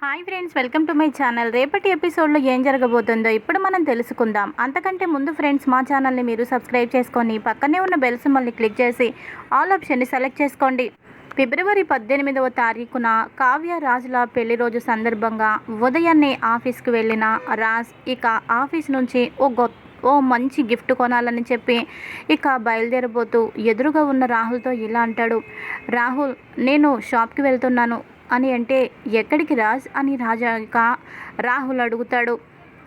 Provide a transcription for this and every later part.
Hi friends welcome to my channel. రేపటి ఎపిసోడ్లో ఏం జరగబోతుందో ఇప్పుడు మనం తెలుసుకుందాం. అంతకంటే ముందు ఫ్రెండ్స్ మా ఛానల్ని మీరు సబ్స్క్రైబ్ చేసుకొని పక్కనే ఉన్న బెల్ సింబల్ని క్లిక్ చేసి ఆల్ ఆప్షన్ని సెలెక్ట్ చేసుకోండి. ఫిబ్రవరి పద్దెనిమిదవ తారీఖున కావ్య రాజుల పెళ్ళి రోజు సందర్భంగా ఉదయాన్నే ఆఫీస్కి వెళ్ళిన రాజ్ ఇక ఆఫీస్ నుంచి ఓ గొ ఓ మంచి గిఫ్ట్ కొనాలని చెప్పి ఇక బయలుదేరబోతూ ఎదురుగా ఉన్న రాహుల్తో ఇలా అంటాడు. రాహుల్ నేను షాప్కి వెళ్తున్నాను. అని అంటే ఎక్కడికి రాజ్ అని రాజా రాహుల్ అడుగుతాడు.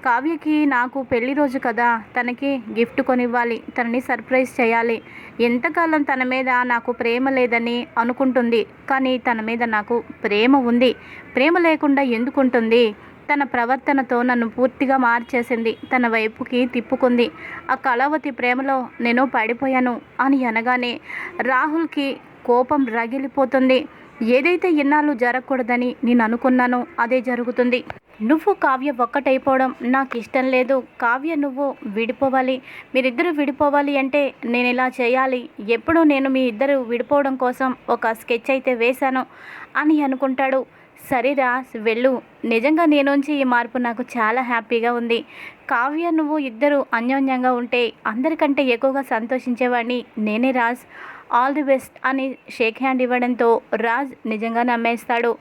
కావ్యకి నాకు పెళ్ళి రోజు కదా తనకి గిఫ్ట్ కొనివ్వాలి తనని సర్ప్రైజ్ చేయాలి. ఎంతకాలం తన మీద నాకు ప్రేమ లేదని అనుకుంటుంది కానీ తన మీద నాకు ప్రేమ ఉంది. ప్రేమ లేకుండా ఎందుకుంటుంది? తన ప్రవర్తనతో నన్ను పూర్తిగా మార్చేసింది తన వైపుకి తిప్పుకుంది. ఆ కళావతి ప్రేమలో నేను పడిపోయాను అని అనగానే రాహుల్కి కోపం రగిలిపోతుంది. ఏదైతే ఇన్నాళ్ళు జరగకూడదని నేను అనుకున్నానో అదే జరుగుతుంది. నువ్వు కావ్య ఒక్కటైపోవడం నాకు ఇష్టం లేదు. కావ్య నువ్వు విడిపోవాలి. మీరిద్దరు విడిపోవాలి అంటే నేను ఇలా చేయాలి? ఎప్పుడు నేను మీ ఇద్దరు విడిపోవడం కోసం ఒక స్కెచ్ అయితే వేశాను అని అనుకుంటాడు. సరేరా వెళ్ళు. నిజంగా నేనుంచి ఈ మార్పు నాకు చాలా హ్యాపీగా ఉంది. కావ్య నువ్వు ఇద్దరు అన్యోన్యంగా ఉంటే అందరికంటే ఎక్కువగా సంతోషించేవాడిని నేనే రాజ్. ఆల్ ది బెస్ట్ అని షేక్ హ్యాండ్ ఇవ్వడంతో రాజ్ నిజంగా నమ్మేస్తాడు.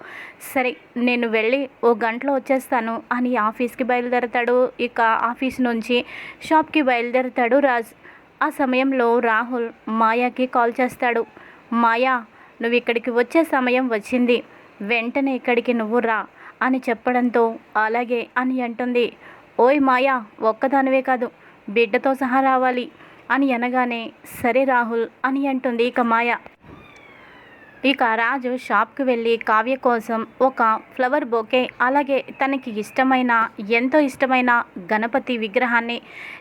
సరే నేను వెళ్ళి ఓ గంటలో వచ్చేస్తాను అని ఆఫీస్కి బయలుదేరతాడు. ఇక ఆఫీస్ నుంచి షాప్కి బయలుదేరతాడు రాజ్. ఆ సమయంలో రాహుల్ మాయాకి కాల్ చేస్తాడు. మాయా నువ్వు ఇక్కడికి వచ్చే సమయం వచ్చింది. వెంటనే ఇక్కడికి నువ్వు రా అని చెప్పడంతో అలాగే అని అంటుంది. ఓయ్ మాయా ఒక్కదానివే కాదు బిడ్డతో సహా రావాలి. అని అనగానే సరే రాహుల్ అని అంటుంది ఇక మాయ. ఇక రాజు షాప్కి వెళ్ళి కావ్య కోసం ఒక ఫ్లవర్ బొకే అలాగే తనకి ఇష్టమైన ఎంతో ఇష్టమైన గణపతి విగ్రహాన్ని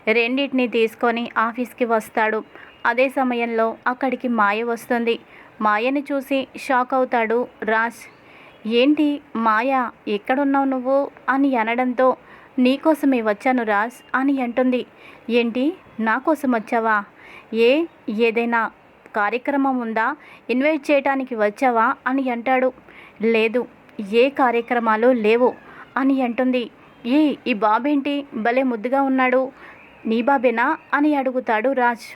రెండింటిని తీసుకొని ఆఫీస్కి వస్తాడు. అదే సమయంలో అక్కడికి మాయ వస్తుంది. మాయని చూసి షాక్ అవుతాడు రాజ్. ఏంటి మాయ ఎక్కడున్నావు నువ్వు? అని అనడంతో నీకోసమే వచ్చాను రాజ్ అని అంటుంది. ఏంటి? నా కోసం వచ్చావా? ఏ ఏదైనా కార్యక్రమం ఉందా? ఇన్వైట్ చేయడానికి వచ్చావా? అని అంటాడు. లేదు ఏ కార్యక్రమాలు లేవు అని అంటుంది. ఏ ఈ బాబేంటి? భలే ముద్దుగా ఉన్నాడు. నీ బాబేనా? అని అడుగుతాడు రాజ్.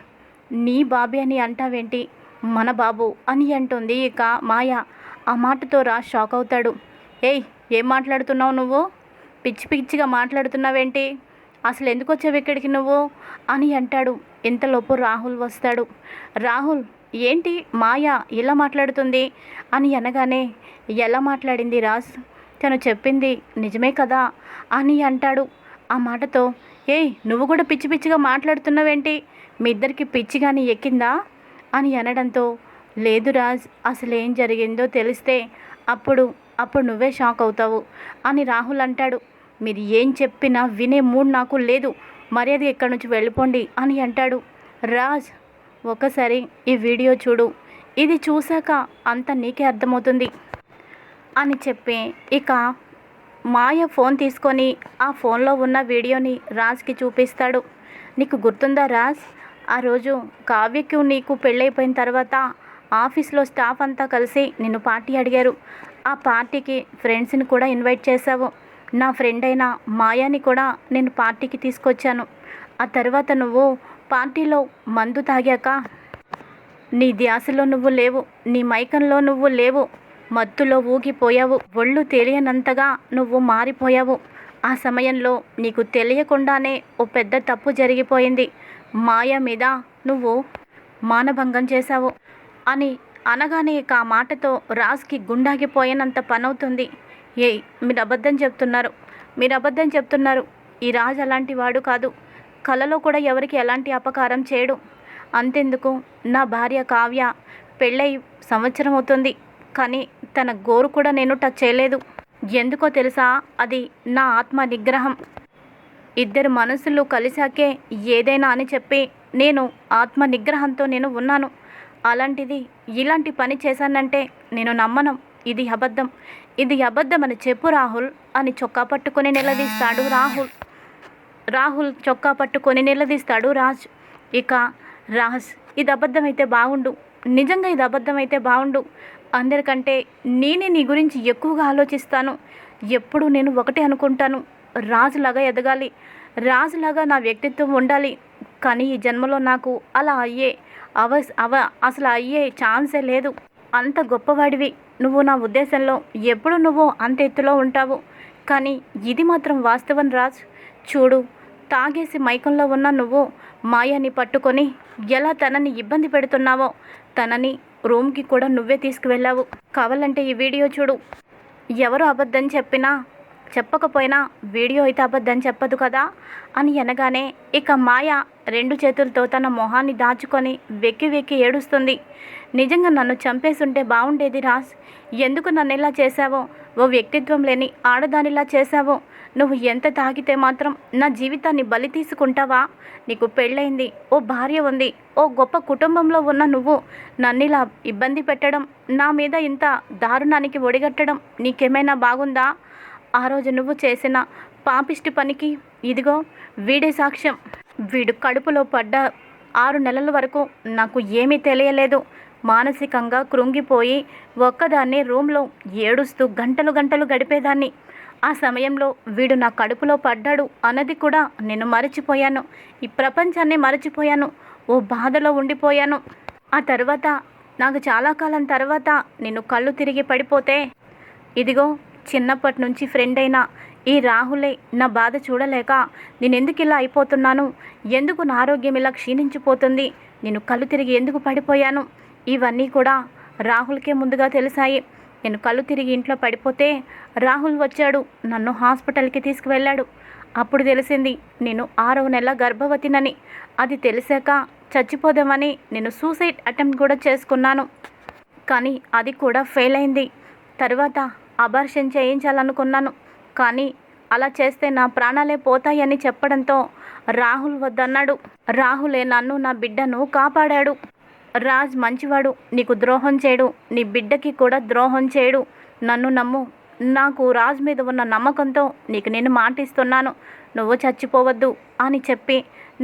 నీ బాబే అని అంటావేంటి? మన బాబు అని అంటుంది ఇక మాయ. ఆ మాటతో రాజ్ షాక్ అవుతాడు. ఏయ్ ఏం మాట్లాడుతున్నావు నువ్వు? పిచ్చి పిచ్చిగా మాట్లాడుతున్నావేంటి? అసలు ఎందుకు వచ్చావు ఇక్కడికి నువ్వు? అని అంటాడు. ఇంతలోపు రాహుల్ వస్తాడు. రాహుల్ ఏంటి మాయ ఇలా మాట్లాడుతుంది? అని అనగానే ఎలా మాట్లాడింది రాజ్? తను చెప్పింది నిజమే కదా? అని అంటాడు. ఆ మాటతో ఏయ్ నువ్వు కూడా పిచ్చి పిచ్చిగా మాట్లాడుతున్నావేంటి? మీ ఇద్దరికి పిచ్చి కానీ ఎక్కిందా? అని అనడంతో లేదు రాజ్ అసలు ఏం జరిగిందో తెలిస్తే అప్పుడు అప్పుడు నువ్వే షాక్ అవుతావు అని రాహుల్ అంటాడు. మీరు ఏం చెప్పినా వినే మూడ్ నాకు లేదు. మర్యాద ఇక్కడి నుంచి వెళ్ళిపోండి అని అంటాడు. రాజ్ ఒకసారి ఈ వీడియో చూడు. ఇది చూశాక అంత నీకే అర్థమవుతుంది అని చెప్పి ఇక మాయ ఫోన్ తీసుకొని ఆ ఫోన్లో ఉన్న వీడియోని రాజ్కి చూపిస్తాడు. నీకు గుర్తుందా రాజ్? ఆ రోజు కావ్యకు నీకు పెళ్ళైపోయిన తర్వాత ఆఫీస్లో స్టాఫ్ అంతా కలిసి నిన్ను పార్టీ అడిగారు. ఆ పార్టీకి ఫ్రెండ్స్ని కూడా ఇన్వైట్ చేశావు. నా ఫ్రెండ్ అయిన మాయాని కూడా నేను పార్టీకి తీసుకొచ్చాను. ఆ తర్వాత నువ్వు పార్టీలో మందు తాగాక నీ ధ్యాసలో నువ్వు లేవు నీ మైకంలో నువ్వు లేవు మత్తులో ఊగిపోయావు ఒళ్ళు తెలియనంతగా నువ్వు మారిపోయావు. ఆ సమయంలో నీకు తెలియకుండానే ఓ పెద్ద తప్పు జరిగిపోయింది. మాయ మీద నువ్వు మానభంగం చేశావు. అని అనగానే ఇక ఆ మాటతో రాజ్కి గుండాగిపోయినంత పనవుతుంది. ఏయ్ మీరు అబద్ధం చెప్తున్నారు. మీరు అబద్ధం చెప్తున్నారు. ఈ రాజు అలాంటి వాడు కాదు. కలలో కూడా ఎవరికి ఎలాంటి అపకారం చేయడు. అంతెందుకు? నా భార్య కావ్య పెళ్ళై సంవత్సరం అవుతుంది. కానీ తన గోరు కూడా నేను టచ్ చేయలేదు. ఎందుకో తెలుసా? అది నా ఆత్మ నిగ్రహం. ఇద్దరు మనసులు కలిసాకే ఏదైనా అని చెప్పి నేను ఆత్మ నిగ్రహంతో నేను ఉన్నాను. అలాంటిది ఇలాంటి పని చేశానంటే నేను నమ్మను. ఇది అబద్ధం. ఇది అబద్ధం అని చెప్పు రాహుల్ అని చొక్కా పట్టుకొని నిలదీస్తాడు రాహుల్. రాహుల్ చొక్కా పట్టుకొని నిలదీస్తాడు రాజ్. ఇక రాజ్ ఇది అబద్ధమైతే బాగుండు నిజంగా ఇది అబద్ధమైతే బాగుండు అందరికంటే నేనే నీ గురించి ఎక్కువగా ఆలోచిస్తాను. ఎప్పుడు నేను ఒకటే అనుకుంటాను. రాజులాగా ఎదగాలి. రాజులాగా నా వ్యక్తిత్వం ఉండాలి. కానీ ఈ జన్మలో నాకు అలా అయ్యే అవ అవ అసలు అయ్యే ఛాన్సే లేదు. అంత గొప్పవాడివి. నువ్వు నా ఉద్దేశంలో ఎప్పుడు నువ్వు అంత ఎత్తులో ఉంటావు? కానీ ఇది మాత్రం వాస్తవం రాజ్. చూడు తాగేసి మైకంలో ఉన్న నువ్వు మాయాని పట్టుకొని ఎలా తనని ఇబ్బంది పెడుతున్నావో తనని రూమ్కి కూడా నువ్వే తీసుకువెళ్ళావు. కావాలంటే ఈ వీడియో చూడు. ఎవరు అబద్ధం చెప్పినా చెప్పకపోయినా వీడియో అయితే అబద్ధం చెప్పదు కదా అని అనగానే ఇక మాయ రెండు చేతులతో తన మొహాన్ని దాచుకొని వెక్కి వెక్కి ఏడుస్తుంది. నిజంగా నన్ను చంపేసుంటే బాగుండేది రాజ్. ఎందుకు నన్ను ఇలా చేశావో? ఓ వ్యక్తిత్వం లేని ఆడదానిలా చేశావో? నువ్వు ఎంత తాగితే మాత్రం నా జీవితాన్ని బలి తీసుకుంటావా? నీకు పెళ్ళైంది ఓ భార్య ఉంది ఓ గొప్ప కుటుంబంలో ఉన్న నువ్వు. నన్ను ఇలా ఇబ్బంది పెట్టడం నా మీద ఇంత దారుణానికి ఒడిగట్టడం నీకేమైనా బాగుందా? ఆ రోజు నువ్వు చేసిన పాపిష్టి పనికి ఇదిగో వీడే సాక్ష్యం. వీడు కడుపులో పడ్డ ఆరు నెలల వరకు నాకు ఏమీ తెలియలేదు. మానసికంగా కృంగిపోయి ఒక్కదాన్ని రూమ్లో ఏడుస్తూ గంటలు గంటలు గడిపేదాన్ని. ఆ సమయంలో వీడు నా కడుపులో పడ్డాడు అన్నది కూడా నేను మరచిపోయాను. ఈ ప్రపంచాన్ని మరచిపోయాను. ఓ బాధలో ఉండిపోయాను. ఆ తర్వాత నాకు చాలా కాలం తర్వాత నేను కళ్ళు తిరిగి పడిపోతే ఇదిగో చిన్నప్పటి నుంచి ఫ్రెండ్ అయిన ఈ రాహులే నా బాధ చూడలేక నేను ఎందుకు ఇలా అయిపోతున్నాను? ఎందుకు నా ఆరోగ్యం ఇలా క్షీణించిపోతుంది? నేను కళ్ళు తిరిగి ఎందుకు పడిపోయాను? ఇవన్నీ కూడా రాహుల్కే ముందుగా తెలిసాయి. నేను కళ్ళు తిరిగి ఇంట్లో పడిపోతే రాహుల్ వచ్చాడు నన్ను హాస్పిటల్కి తీసుకువెళ్ళాడు. అప్పుడు తెలిసింది నేను ఆరవ నెల గర్భవతినని. అది తెలిసాక చచ్చిపోదామని నేను సూసైడ్ అటెంప్ట్ కూడా చేసుకున్నాను. కానీ అది కూడా ఫెయిల్ అయింది. తర్వాత అబార్షన్ చేయించాలనుకున్నాను. కానీ అలా చేస్తే నా ప్రాణాలే పోతాయని చెప్పడంతో రాహుల్ వద్దన్నాడు. రాహులే నన్ను నా బిడ్డను కాపాడాడు. రాజ్ మంచివాడు నీకు ద్రోహం చేయడు నీ బిడ్డకి కూడా ద్రోహం చేయడు నన్ను నమ్ము. నాకు రాజ్ మీద ఉన్న నమ్మకంతో నీకు నేను మాటిస్తున్నాను. నువ్వు చచ్చిపోవద్దు అని చెప్పి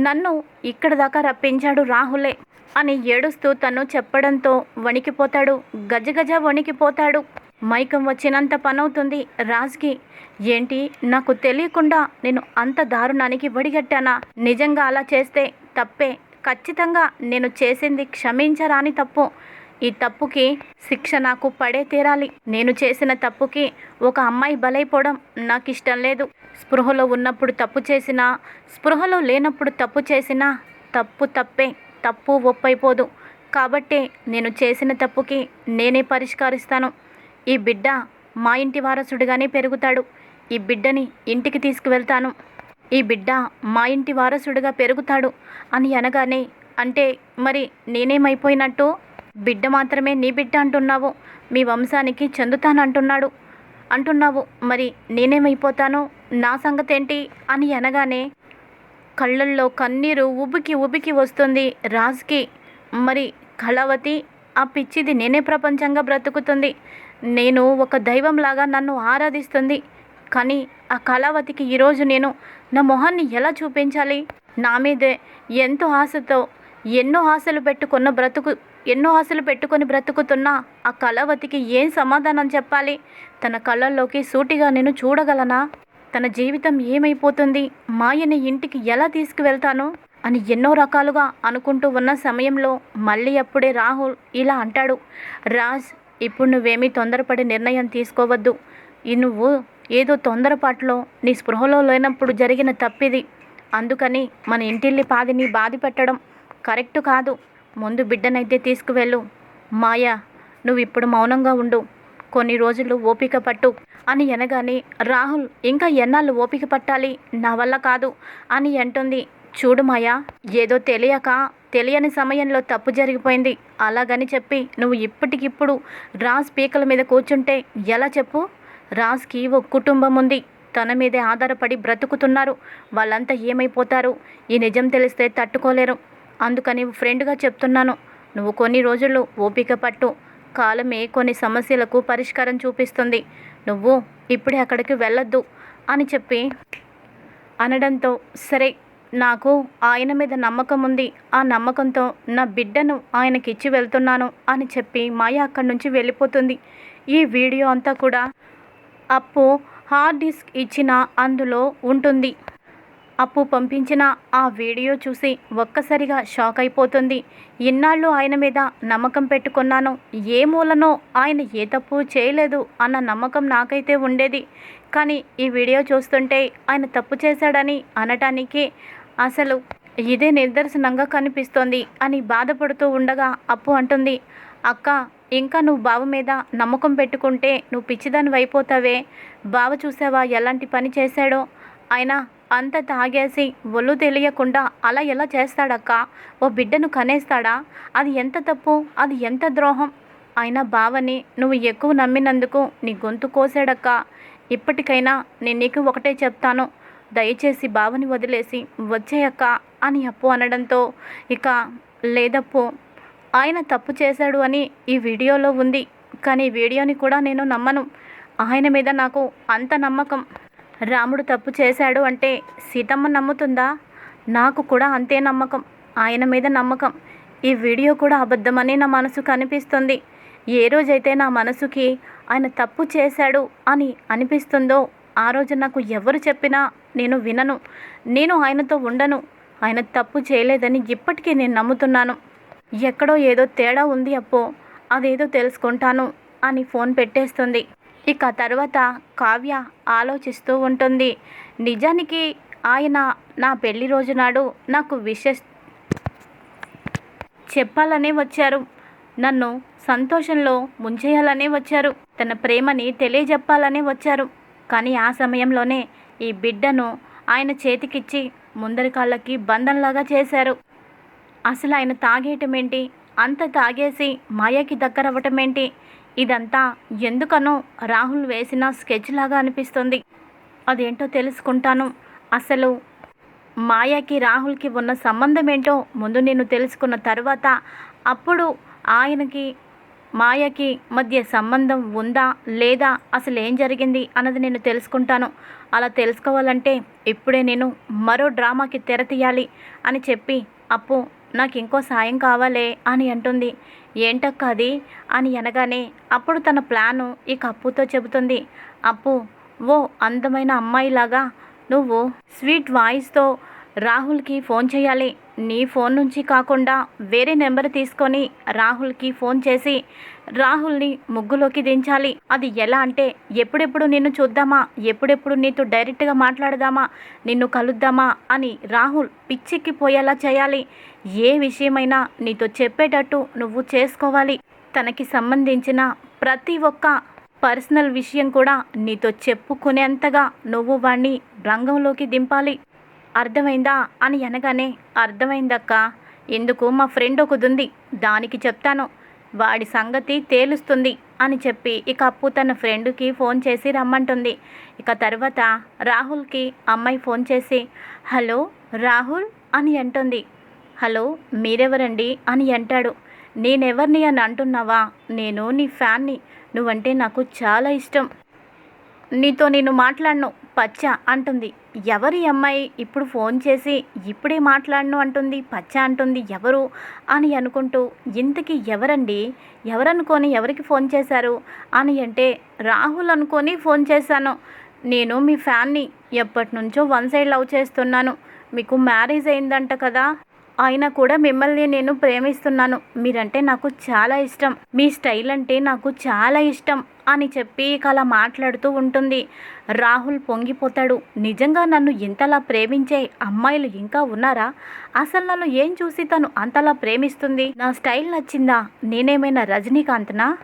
నన్ను ఇక్కడ దాకా రప్పించాడు రాహులే అని ఏడుస్తూ తను చెప్పడంతో వణికిపోతాడు. గజగజ వణికిపోతాడు. మైకం వచ్చినంత పనవుతుంది. రాజ్కి ఏంటి? నాకు తెలియకుండా నేను అంత దారుణానికి వడిగట్టానా నిజంగా అలా చేస్తే తప్పే. ఖచ్చితంగా నేను చేసింది క్షమించరాని తప్పు. ఈ తప్పుకి శిక్ష నాకు పడే తీరాలి. నేను చేసిన తప్పుకి ఒక అమ్మాయి బలైపోవడం నాకు ఇష్టం లేదు. స్పృహలో ఉన్నప్పుడు తప్పు చేసినా స్పృహలో లేనప్పుడు తప్పు చేసినా తప్పు తప్పే. తప్పు ఒప్పైపోదు. కాబట్టే నేను చేసిన తప్పుకి నేనే పరిష్కరిస్తాను. ఈ బిడ్డ మా ఇంటి వారసుడిగానే పెరుగుతాడు. ఈ బిడ్డని ఇంటికి తీసుకువెళ్తాను. ఈ బిడ్డ మా ఇంటి వారసుడిగా పెరుగుతాడు అని అనగానే అంటే మరి నేనేమైపోయినట్టు? బిడ్డ మాత్రమే నీ బిడ్డ అంటున్నావు మీ వంశానికి చెందుతానంటున్నాడు. అంటున్నావు మరి నేనేమైపోతానో? నా సంగతేంటి? అని అనగానే కళ్ళల్లో కన్నీరు ఉబికి ఉబికి వస్తుంది రాజ్కి. మరి కళావతి ఆ పిచ్చిది నేనే ప్రపంచంగా బ్రతుకుతుంది. నేను ఒక దైవంలాగా నన్ను ఆరాధిస్తుంది. కానీ ఆ కళావతికి ఈరోజు నేను నా మొహాన్ని ఎలా చూపించాలి? నా మీదే ఎంతో ఆశతో ఎన్నో ఆశలు పెట్టుకున్న బ్రతుకు ఎన్నో ఆశలు పెట్టుకొని బ్రతుకుతున్న ఆ కళావతికి ఏం సమాధానం చెప్పాలి? తన కళ్ళల్లోకి సూటిగా నేను చూడగలనా? తన జీవితం ఏమైపోతుంది? మాయని ఇంటికి ఎలా తీసుకువెళ్తాను? అని ఎన్నో రకాలుగా అనుకుంటూ ఉన్న సమయంలో మళ్ళీ అప్పుడే రాహుల్ ఇలా అంటాడు. రాజ్ ఇప్పుడు నువ్వేమీ తొందరపడి నిర్ణయం తీసుకోవద్దు. ఈ నువ్వు ఏదో తొందరపాటులో నీ స్పృహలో లేనప్పుడు జరిగిన తప్పిది. అందుకని మన ఇంటిల్లి పాదిని బాధి పెట్టడం కరెక్ట్ కాదు. ముందు బిడ్డనైతే తీసుకువెళ్ళు. మాయా నువ్వు ఇప్పుడు మౌనంగా ఉండు. కొన్ని రోజులు ఓపిక పట్టు అని అనగానే రాహుల్ ఇంకా ఎన్నాళ్ళు ఓపిక పట్టాలి? నా వల్ల కాదు అని అంటుంది. చూడు మాయా ఏదో తెలియక తెలియని సమయంలో తప్పు జరిగిపోయింది. అలాగని చెప్పి నువ్వు ఇప్పటికిప్పుడు రాజ్ పీకల మీద కూర్చుంటే ఎలా చెప్పు? రాజ్కి ఓ కుటుంబం ఉంది. తన మీదే ఆధారపడి బ్రతుకుతున్నారు. వాళ్ళంతా ఏమైపోతారు? ఈ నిజం తెలిస్తే తట్టుకోలేరు. అందుకని ఫ్రెండ్గా చెప్తున్నాను. నువ్వు కొన్ని రోజులు ఓపిక పట్టు. కాలమే కొన్ని సమస్యలకు పరిష్కారం చూపిస్తుంది. నువ్వు ఇప్పుడే అక్కడికి వెళ్ళొద్దు అని చెప్పి అనడంతో సరే నాకు ఆయన మీద నమ్మకం ఉంది. ఆ నమ్మకంతో నా బిడ్డను ఆయనకి ఇచ్చి వెళ్తున్నాను అని చెప్పి మాయ అక్కడి నుంచి వెళ్ళిపోతుంది. ఈ వీడియో అంతా కూడా అప్పు హార్డ్ డిస్క్ ఇచ్చిన అందులో ఉంటుంది. అప్పు పంపించిన ఆ వీడియో చూసి ఒక్కసారిగా షాక్ అయిపోతుంది. ఇన్నాళ్ళు ఆయన మీద నమ్మకం పెట్టుకున్నాను. ఏ మూలనో ఆయన ఏ తప్పు చేయలేదు అన్న నమ్మకం నాకైతే ఉండేది. కానీ ఈ వీడియో చూస్తుంటే ఆయన తప్పు చేశాడని అనటానికి అసలు ఇదే నిదర్శనంగా కనిపిస్తోంది అని బాధపడుతూ ఉండగా అప్పు అంటుంది. అక్క ఇంకా నువ్వు బావ మీద నమ్మకం పెట్టుకుంటే నువ్వు పిచ్చిదాన్ని అయిపోతావే. బావ చూసావా ఎలాంటి పని చేశాడో? అయినా అంత తాగేసి ఒళ్ళు తెలియకుండా అలా ఎలా చేస్తాడక్క? ఓ బిడ్డను కనేస్తాడా? అది ఎంత తప్పు? అది ఎంత ద్రోహం? అయినా బావని నువ్వు ఎక్కువ నమ్మినందుకు నీ గొంతు కోసాడక్క. ఇప్పటికైనా నేను నీకు ఒకటే చెప్తాను. దయచేసి బావని వదిలేసి వచ్చేయక్క అని అప్పు అనడంతో ఇక లేదప్పు. ఆయన తప్పు చేశాడు అని ఈ వీడియోలో ఉంది. కానీ వీడియోని కూడా నేను నమ్మను. ఆయన మీద నాకు అంత నమ్మకం. రాముడు తప్పు చేశాడు అంటే సీతమ్మ నమ్ముతుందా? నాకు కూడా అంతే నమ్మకం. ఆయన మీద నమ్మకం. ఈ వీడియో కూడా అబద్ధమని నా మనసు కనిపిస్తుంది. ఏ రోజైతే నా మనసుకి ఆయన తప్పు చేశాడు అని అనిపిస్తుందో ఆ రోజు నాకు ఎవరు చెప్పినా నేను వినను. నేను ఆయనతో ఉండను. ఆయన తప్పు చేయలేదని ఇప్పటికీ నేను నమ్ముతున్నాను. ఎక్కడో ఏదో తేడా ఉంది అప్పో అదేదో తెలుసుకుంటాను అని ఫోన్ పెట్టేస్తుంది. ఇక తర్వాత కావ్య ఆలోచిస్తూ ఉంటుంది. నిజానికి ఆయన నా పెళ్ళి రోజు నాడు నాకు విషెస్ చెప్పాలనే వచ్చారు. నన్ను సంతోషంలో ముంచేయాలనే వచ్చారు. తన ప్రేమని తెలియజెప్పాలనే వచ్చారు. కానీ ఆ సమయంలోనే ఈ బిడ్డను ఆయన చేతికిచ్చి ముందరి కాళ్ళకి బంధంలాగా చేశారు. అసలు ఆయన తాగేయటమేంటి? అంత తాగేసి మాయకి దగ్గరవ్వటమేంటి? ఇదంతా ఎందుకనో రాహుల్ వేసిన స్కెచ్ లాగా అనిపిస్తుంది. అదేంటో తెలుసుకుంటాను. అసలు మాయాకి రాహుల్కి ఉన్న సంబంధం ఏంటో ముందు నేను తెలుసుకున్న తర్వాత అప్పుడు ఆయనకి మాయకి మధ్య సంబంధం ఉందా లేదా అసలు ఏం జరిగింది అన్నది నేను తెలుసుకుంటాను. అలా తెలుసుకోవాలంటే ఇప్పుడే నేను మరో డ్రామాకి తెర తీయాలి అని చెప్పి అప్పు నాకు ఇంకో సాయం కావాలే అని అంటుంది. ఏంటక్క అది? అని అనగానే అప్పుడు తన ప్లాను ఇక అప్పుతో చెబుతుంది. అప్పు ఓ అందమైన అమ్మాయిలాగా నువ్వు స్వీట్ వాయిస్తో రాహుల్కి ఫోన్ చేయాలి. నీ ఫోన్ నుంచి కాకుండా వేరే నెంబర్ తీసుకొని రాహుల్కి ఫోన్ చేసి రాహుల్ని ముగ్గులోకి దించాలి. అది ఎలా అంటే ఎప్పుడెప్పుడు నిన్ను చూద్దామా? ఎప్పుడెప్పుడు నీతో డైరెక్ట్గా మాట్లాడదామా? నిన్ను కలుద్దామా? అని రాహుల్ పిచ్చెక్కిపోయేలా చేయాలి. ఏ విషయమైనా నీతో చెప్పేటట్టు నువ్వు చేసుకోవాలి. తనకి సంబంధించిన ప్రతి ఒక్క పర్సనల్ విషయం కూడా నీతో చెప్పుకునేంతగా నువ్వు వాణ్ణి రంగంలోకి దింపాలి. అర్థమైందా అని అనగానే అర్థమైందక్క ఎందుకు మా ఫ్రెండ్ ఒకదుంది దానికి చెప్తాను. వాడి సంగతి తేలుస్తుంది అని చెప్పి ఇక అప్పు తన ఫ్రెండ్కి ఫోన్ చేసి రమ్మంటుంది. ఇక తర్వాత రాహుల్కి అమ్మాయి ఫోన్ చేసి హలో రాహుల్? అని అంటుంది. హలో మీరెవరండి? అని అంటాడు. నేనెవరిని అని అంటున్నావా? నేను నీ ఫ్యాన్ని. నువ్వంటే నాకు చాలా ఇష్టం. నీతో నేను మాట్లాడను. పచ్చ అంటుంది. ఎవరి అమ్మాయి ఇప్పుడు ఫోన్ చేసి ఇప్పుడే మాట్లాడను అంటుంది. పచ్చ అంటుంది ఎవరు? అని అనుకుంటూ ఇంతకీ ఎవరండి? ఎవరనుకొని ఎవరికి ఫోన్ చేశారు? అని అంటే రాహుల్ అనుకొని ఫోన్ చేశాను. నేను మీ ఫ్యాన్ని ఎప్పటి నుంచో వన్ సైడ్ లవ్ చేస్తున్నాను. మీకు మ్యారేజ్ అయిందంట కదా? అయినా కూడా మిమ్మల్ని నేను ప్రేమిస్తున్నాను. మీరంటే నాకు చాలా ఇష్టం. మీ స్టైల్ అంటే నాకు చాలా ఇష్టం అని చెప్పి కలా అలా మాట్లాడుతూ ఉంటుంది. రాహుల్ పొంగిపోతాడు. నిజంగా నన్ను ఇంతలా ప్రేమించే అమ్మాయిలు ఇంకా ఉన్నారా? అసలు నన్ను ఏం చూసి తను అంతలా ప్రేమిస్తుంది? నా స్టైల్ నచ్చిందా? నేనేమైనా రజనీకాంత్నా?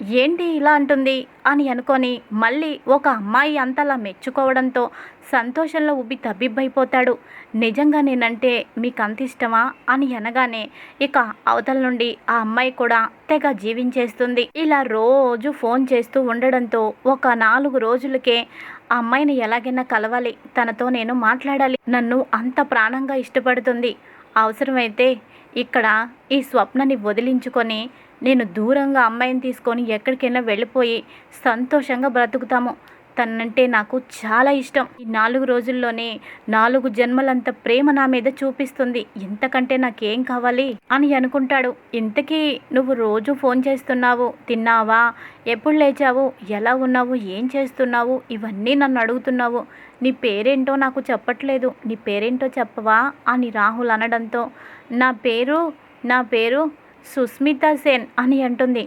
ఏంటి ఇలా అంటుంది? అని అనుకొని మళ్ళీ ఒక అమ్మాయి అంతలా మెచ్చుకోవడంతో సంతోషంలో ఉబ్బి తబ్బిబ్బైపోతాడు. నిజంగా నేనంటే మీకు అంత ఇష్టమా? అని అనగానే ఇక అవతల నుండి ఆ అమ్మాయి కూడా తెగ జీవించేస్తుంది. ఇలా రోజు ఫోన్ చేస్తూ ఉండడంతో ఒక నాలుగు రోజులకే ఆ అమ్మాయిని ఎలాగైనా కలవాలి. తనతో నేను మాట్లాడాలి. నన్ను అంత ప్రాణంగా ఇష్టపడుతుంది. అవసరమైతే ఇక్కడ ఈ స్వప్నని వదిలించుకొని నేను దూరంగా అమ్మాయిని తీసుకొని ఎక్కడికైనా వెళ్ళిపోయి సంతోషంగా బ్రతుకుతాము. తనంటే నాకు చాలా ఇష్టం. ఈ నాలుగు రోజుల్లోనే నాలుగు జన్మలంత ప్రేమ నా మీద చూపిస్తుంది. ఇంతకంటే నాకేం కావాలి? అని అనుకుంటాడు. ఇంతకీ నువ్వు రోజు ఫోన్ చేస్తున్నావు తిన్నావా? ఎప్పుడు లేచావు? ఎలా ఉన్నావు? ఏం చేస్తున్నావు? ఇవన్నీ నన్ను అడుగుతున్నావు. నీ పేరేంటో నాకు చెప్పట్లేదు. నీ పేరేంటో చెప్పవా? అని రాహుల్ అనడంతో నా పేరు నా పేరు సుస్మిత సేన్ అని అంటుంది.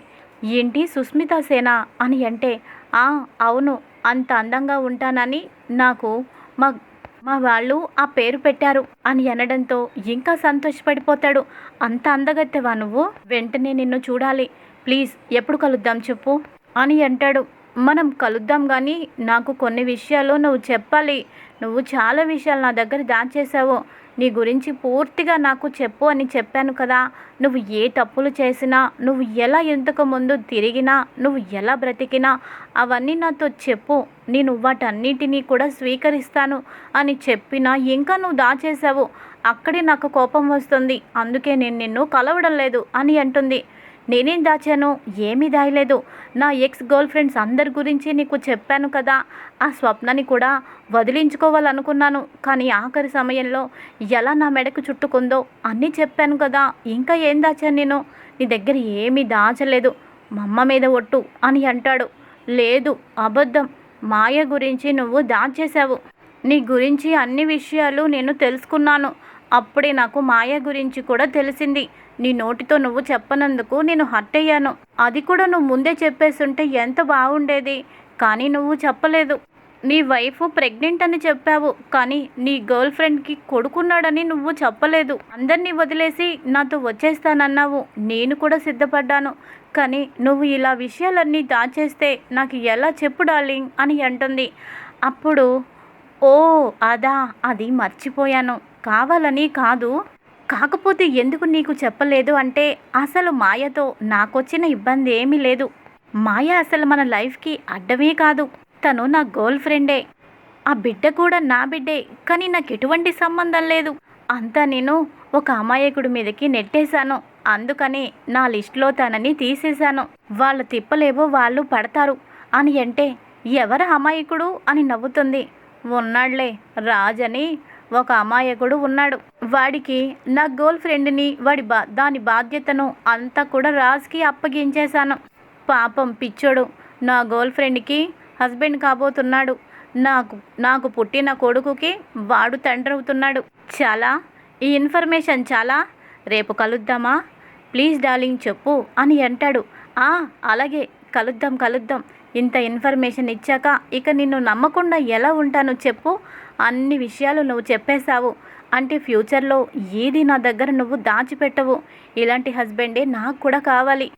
ఏంటి సుస్మిత సేనా అని అంటే "ఆ, అవును అంత అందంగా ఉంటానని నాకు మా మా వాళ్ళు ఆ పేరు పెట్టారు అని అనడంతో ఇంకా సంతోషపడిపోతాడు. అంత అందగత్తెవా నువ్వు? వెంటనే నిన్ను చూడాలి. ప్లీజ్ ఎప్పుడు కలుద్దాం చెప్పు అని అంటాడు. మనం కలుద్దాం కానీ నాకు కొన్ని విషయాలు నువ్వు చెప్పాలి. నువ్వు చాలా విషయాలు నా దగ్గర దాచేసావు నీ గురించి పూర్తిగా నాకు చెప్పు అని చెప్పాను కదా. నువ్వు ఏ తప్పులు చేసినా నువ్వు ఎలా ఇంతకు ముందు తిరిగినా నువ్వు ఎలా బ్రతికినా అవన్నీ నాతో చెప్పు. నేను వాటన్నిటినీ కూడా స్వీకరిస్తాను అని చెప్పినా ఇంకా నువ్వు దాచేసావు అక్కడే నాకు కోపం వస్తుంది. అందుకే నేను నిన్ను కలవడం లేదు అని అంటుంది. నేనేం దాచాను ఏమీ దాయలేదు. నా ఎక్స్ గర్ల్ ఫ్రెండ్స్ అందరి గురించి నీకు చెప్పాను కదా. ఆ స్వప్నని కూడా వదిలించుకోవాలనుకున్నాను. కానీ ఆఖరి సమయంలో ఎలా నా మెడకు చుట్టుకుందో అన్నీ చెప్పాను కదా. ఇంకా ఏం దాచాను నేను? నీ దగ్గర ఏమీ దాచలేదు. మా అమ్మ మీద ఒట్టు అని అంటాడు. లేదు అబద్ధం. మాయ గురించి నువ్వు దాచేశావు. నీ గురించి అన్ని విషయాలు నేను తెలుసుకున్నాను. అప్పుడే నాకు మాయ గురించి కూడా తెలిసింది. నీ నోటితో నువ్వు చెప్పనందుకు నేను హర్ట్ అయ్యాను అది కూడా నువ్వు ముందే చెప్పేసుంటే ఎంత బాగుండేది కానీ నువ్వు చెప్పలేదు. నీ వైఫ్ ప్రెగ్నెంట్ అని చెప్పావు. కానీ నీ గర్ల్ ఫ్రెండ్కి కొడుకున్నాడని నువ్వు చెప్పలేదు. అందరినీ వదిలేసి నాతో వచ్చేస్తానన్నావు. నేను కూడా సిద్ధపడ్డాను. కానీ నువ్వు ఇలా విషయాలన్నీ దాచేస్తే నాకు ఎలా చెప్పు డార్లింగ్? అని అంటుంది. అప్పుడు ఓ అదా అది మర్చిపోయాను. కావాలని కాదు. కాకపోతే ఎందుకు నీకు చెప్పలేదు? అంటే అసలు మాయతో నాకొచ్చిన ఇబ్బంది ఏమీ లేదు. మాయ అసలు మన లైఫ్కి అడ్డమే కాదు. తను నా గర్ల్ ఫ్రెండే. ఆ బిడ్డ కూడా నా బిడ్డే. కానీ నాకు ఎటువంటి సంబంధం లేదు. అంతా నేను ఒక అమాయకుడి మీదకి నెట్టేశాను. అందుకని నా లిస్టులో తనని తీసేశాను. వాళ్ళు తిప్పలేవో వాళ్ళు పడతారు. అని అంటే ఎవరు అమాయకుడు అని నవ్వుతుంది. ఉన్నాళ్ళే రాజని ఒక అమాయకుడు ఉన్నాడు. వాడికి నా గర్ల్ ఫ్రెండ్ని వాడి బా దాని బాధ్యతను అంతా కూడా రాజ్కి అప్పగించేశాను. పాపం పిచ్చోడు. నా గర్ల్ ఫ్రెండ్కి హస్బెండ్ కాబోతున్నాడు. నాకు నాకు పుట్టిన కొడుకుకి వాడు తండ్రి అవుతున్నాడు చాలా ఈ ఇన్ఫర్మేషన్ చాలా. రేపు కలుద్దామా? ప్లీజ్ డార్లింగ్ చెప్పు అని అంటాడు. ఆ అలాగే కలుద్దాం కలుద్దాం. ఇంత ఇన్ఫర్మేషన్ ఇచ్చాక ఇక నిన్ను నమ్మకుండా ఎలా ఉంటాను చెప్పు. అన్ని విషయాలు నువ్వు చెప్పేశావు. అంటే ఫ్యూచర్లో ఏది నా దగ్గర నువ్వు దాచిపెట్టవు. ఇలాంటి హస్బెండే నాకు కూడా కావాలి.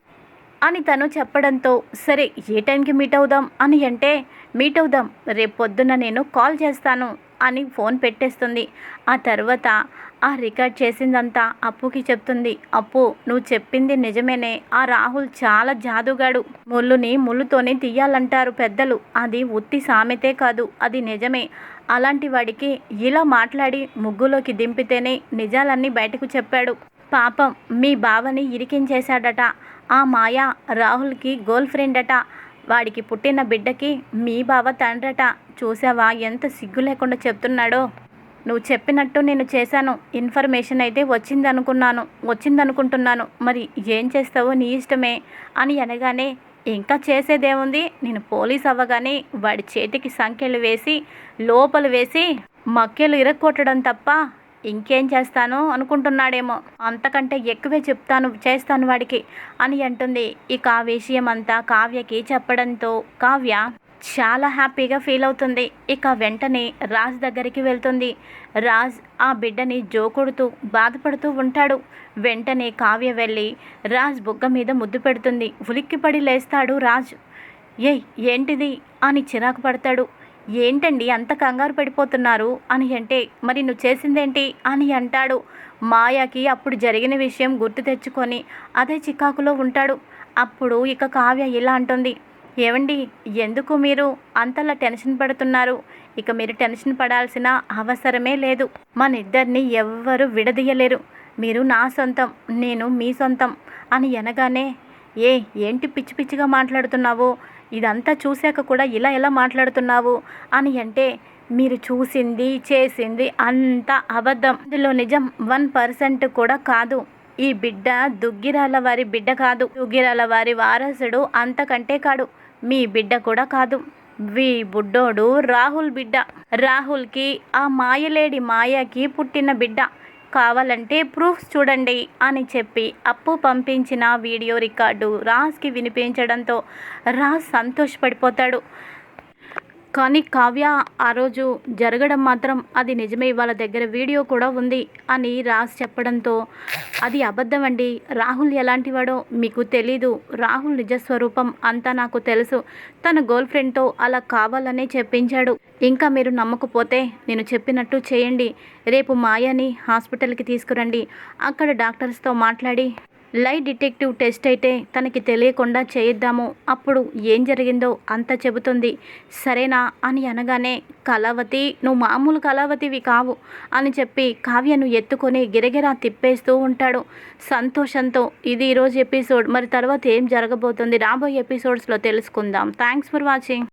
అని తను చెప్పడంతో సరే ఏ టైంకి మీట్ అవుదాం? అని అంటే మీట్ అవుదాం. రేపు పొద్దున్న నేను కాల్ చేస్తాను. అని ఫోన్ పెట్టేస్తుంది. ఆ తర్వాత ఆ రికార్డ్ చేసిందంతా అప్పుకి చెప్తుంది. అప్పు నువ్వు చెప్పింది నిజమేనే. ఆ రాహుల్ చాలా జాదుగాడు. ముళ్ళుని ముళ్ళుతోనే తీయాలంటారు పెద్దలు. అది ఉత్తి సామెతే కాదు. అది నిజమే. అలాంటి వాడికి ఇలా మాట్లాడి ముగ్గులోకి దింపితేనే నిజాలన్నీ బయటకు చెప్పాడు. పాపం మీ బావని ఇరికించేశాడట. ఆ మాయ రాహుల్కి గర్ల్ ఫ్రెండ్ అట వాడికి పుట్టిన బిడ్డకి మీ బావ తండ్రట. చూసావా ఎంత సిగ్గు లేకుండా చెప్తున్నాడో. నువ్వు చెప్పినట్టు నేను చేశాను. ఇన్ఫర్మేషన్ అయితే వచ్చిందనుకున్నాను. వచ్చిందనుకుంటున్నాను. మరి ఏం చేస్తావో నీ ఇష్టమే అని అనగానే ఇంకా చేసేదేముంది? నేను పోలీస్ అవ్వగానే వాడి చేతికి సంఖ్యలు వేసి లోపల వేసి మక్కెలు ఇరక్కొట్టడం తప్ప ఇంకేం చేస్తాను అనుకుంటున్నాడేమో. అంతకంటే ఎక్కువే చెప్తాను చేస్తాను వాడికి అని అంటుంది. ఇక ఆ విషయం అంతా కావ్యకి చెప్పడంతో కావ్య చాలా హ్యాపీగా ఫీల్ అవుతుంది. ఇక వెంటనే రాజ్ దగ్గరికి వెళ్తుంది. రాజ్ ఆ బిడ్డని జోకొడుతూ బాధపడుతూ ఉంటాడు. వెంటనే కావ్య వెళ్ళి రాజ్ బుగ్గ మీద ముద్దు పెడుతుంది. ఉలిక్కిపడి లేస్తాడు రాజ్. ఏయ్ ఏంటిది? అని చిరాకు పడతాడు. ఏంటండి అంత కంగారు పడిపోతున్నారు? అని అంటే మరి నువ్వు చేసిందేంటి? అని అంటాడు. మాయాకి అప్పుడు జరిగిన విషయం గుర్తు తెచ్చుకొని అదే చికాకులో ఉంటాడు. అప్పుడు ఇక కావ్య ఇలా అంటుంది. ఏవండి ఎందుకు మీరు అంతలా టెన్షన్ పడుతున్నారు? ఇక మీరు టెన్షన్ పడాల్సిన అవసరమే లేదు. మన ఇద్దరిని ఎవ్వరు విడదీయలేరు. మీరు నా సొంతం నేను మీ సొంతం అని అనగానే ఏ ఏంటి పిచ్చి పిచ్చిగా మాట్లాడుతున్నావు? ఇదంతా చూశాక కూడా ఇలా ఎలా మాట్లాడుతున్నావు? అని అంటే మీరు చూసింది చేసింది అంత అబద్ధం. ఇందులో నిజం వన్ పర్సెంట్ కూడా కాదు. ఈ బిడ్డ దుగ్గిరాల వారి బిడ్డ కాదు. దుగ్గిరాల వారి వారసుడు అంతకంటే కాడు. మీ బిడ్డ కూడా కాదు. వీ బుడ్డోడు రాహుల్ బిడ్డ. రాహుల్కి ఆ మాయలేడి మాయకి పుట్టిన బిడ్డ. కావాలంటే ప్రూఫ్స్ చూడండి అని చెప్పి అప్పు పంపించిన వీడియో రికార్డు రాజ్కి వినిపించడంతో రాజ్ సంతోషపడిపోతాడు. కానీ కావ్య ఆ రోజు జరగడం మాత్రం అది నిజమే వాళ్ళ దగ్గర వీడియో కూడా ఉంది అని రాజ్ చెప్పడంతో అది అబద్ధం అండి. రాహుల్ ఎలాంటివాడో మీకు తెలీదు. రాహుల్ నిజస్వరూపం అంతా నాకు తెలుసు. తన గర్ల్ ఫ్రెండ్తో అలా కావాలనే చెప్పించాడు. ఇంకా మీరు నమ్మకపోతే నేను చెప్పినట్టు చేయండి. రేపు మాయని హాస్పిటల్కి తీసుకురండి. అక్కడ డాక్టర్స్తో మాట్లాడి లై డిటెక్టివ్ టెస్ట్ అయితే తనకి తెలియకుండా చేయిద్దాము. అప్పుడు ఏం జరిగిందో అంత చెబుతుంది. సరేనా అని అనగానే కళావతి నువ్వు మామూలు కళావతివి కావు అని చెప్పి కావ్యను ఎత్తుకొని గిరగిరా తిప్పేస్తూ ఉంటాడు. సంతోషంతో ఇది ఈరోజు ఎపిసోడ్ మరి తర్వాత ఏం జరగబోతుంది? రాబోయే ఎపిసోడ్స్లో తెలుసుకుందాం. Thanks for watching.